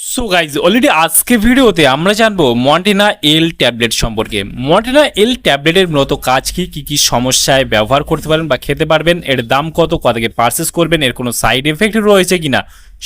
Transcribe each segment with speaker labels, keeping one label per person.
Speaker 1: So guys already আজকে ভিডিওতে আমরা জানব মন্টেনা এল ট্যাবলেট সম্পর্কে। মন্টেনা এল ট্যাবলেটের মূলত কাজ কি? কি কি সমস্যায় ব্যবহার করতে পারেন বা খেতে পারবেন? এর দাম কত? কত থেকে পারচেস করবেন? এর কোনো সাইড এফেক্ট রয়েছে কিনা?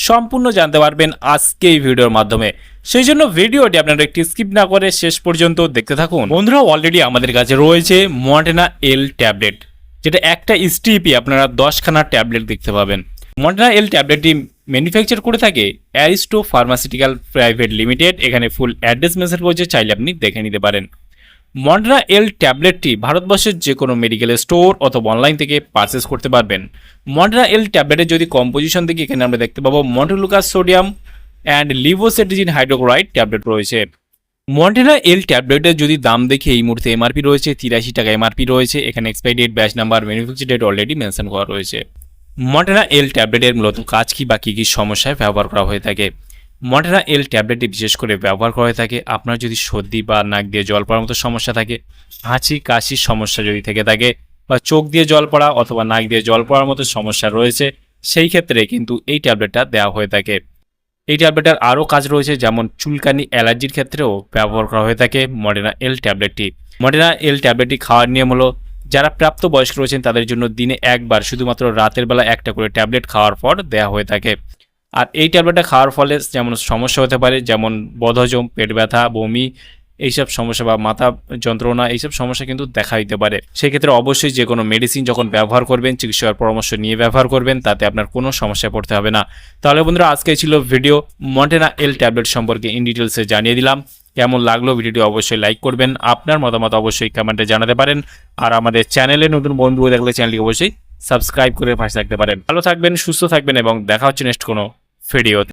Speaker 1: সম্পূর্ণ জানতে পারবেন আজকে এই ভিডিওর মাধ্যমে। সেই জন্য ভিডিওটি আপনারা একটি স্কিপ না করে শেষ পর্যন্ত দেখতে থাকুন। বন্ধুরা অলরেডি আমাদের কাছে রয়েছে মন্টেনা এল ট্যাবলেট যেটা একটা স্টিপই আপনারা দশখানা ট্যাবলেট দেখতে পাবেন। মডার্না এল ট্যাবলেটটি ম্যানুফ্যাকচার করে থাকে অ্যারিস্টো ফার্মাসিউটিক্যাল প্রাইভেট লিমিটেড। এখানে ফুল অ্যাড্রেস মেসেজ রয়েছে চাইলে আপনি দেখে নিতে পারেন। মডার্না এল ট্যাবলেটটি ভারতবর্ষের যে কোনো মেডিকেল স্টোর অথবা অনলাইন থেকে পারচেস করতে পারবেন। মডার্না এল ট্যাবলেটের যদি কম্পোজিশন দেখি এখানে আমরা দেখতে পাবো montelukast sodium and levocetirizine hydrochloride tablet রয়েছে। মন্টেনা এল ট্যাবলেটের যদি দাম দেখি এই মুহূর্তে এমআরপি রয়েছে, তিরাশি টাকা এমআরপি রয়েছে। এখানে expiry date, batch number, manufacture date already mention করা রয়েছে। মন্টেনা এল ট্যাবলেটের মূলত কাজ কি বা কী কী সমস্যায় ব্যবহার করা হয়ে থাকে? মন্টেনা এল ট্যাবলেটটি বিশেষ করে ব্যবহার করা হয়ে থাকে। আপনার যদি সর্দি বা নাক দিয়ে জল পড়ার মতো সমস্যা থাকে, হাঁচি কাশির সমস্যা যদি থেকে থাকে বা চোখ দিয়ে জল পড়া অথবা নাক দিয়ে জল পড়ার মতো সমস্যা রয়েছে, সেই ক্ষেত্রে কিন্তু এই ট্যাবলেটটা দেওয়া হয়ে থাকে। এই ট্যাবলেটের আরও কাজ রয়েছে, যেমন চুলকানি অ্যালার্জির ক্ষেত্রেও ব্যবহার করা হয়ে থাকে মডেনা এল ট্যাবলেটটি। মডেনা এল ট্যাবলেটটি খাওয়ার নিয়ম হলো যারা প্রাপ্তবয়স্ক রয়েছেন, তাদের জন্য দিনে একবার, শুধুমাত্র রাতের বেলা একটা করে ট্যাবলেট খাওয়ার পর দেওয়া হয়ে থাকে। আর এই ট্যাবলেটটা খাওয়ার ফলে যেমন সমস্যা হতে পারে, যেমন বদহজম, পেট ব্যথা, বমি, এইসব সমস্যা বা মাথা যন্ত্রণা, এইসব সমস্যা কিন্তু দেখা দিতে পারে। সেক্ষেত্রে অবশ্যই যে কোনো মেডিসিন যখন ব্যবহার করবেন চিকিৎসকের পরামর্শ নিয়ে ব্যবহার করবেন, তাতে আপনার কোনো সমস্যায় পড়তে হবে না। তাহলে বন্ধুরা আজকে ছিল ভিডিও মন্টেনা এল ট্যাবলেট সম্পর্কে ইন ডিটেলসে জানিয়ে দিলাম। কেমন লাগল ভিডিওটি অবশ্যই লাইক করবেন, আপনার মতামত অবশ্যই কমেন্টে জানাতে পারেন, আর আমাদের চ্যানেলে নতুন বন্ধু হয়ে থাকলে চ্যানেলটি অবশ্যই সাবস্ক্রাইব করে পাশে থাকতে পারেন। ভালো থাকবেন, সুস্থ থাকবেন, এবং দেখা হচ্ছে নেক্সট কোনো ভিডিওতে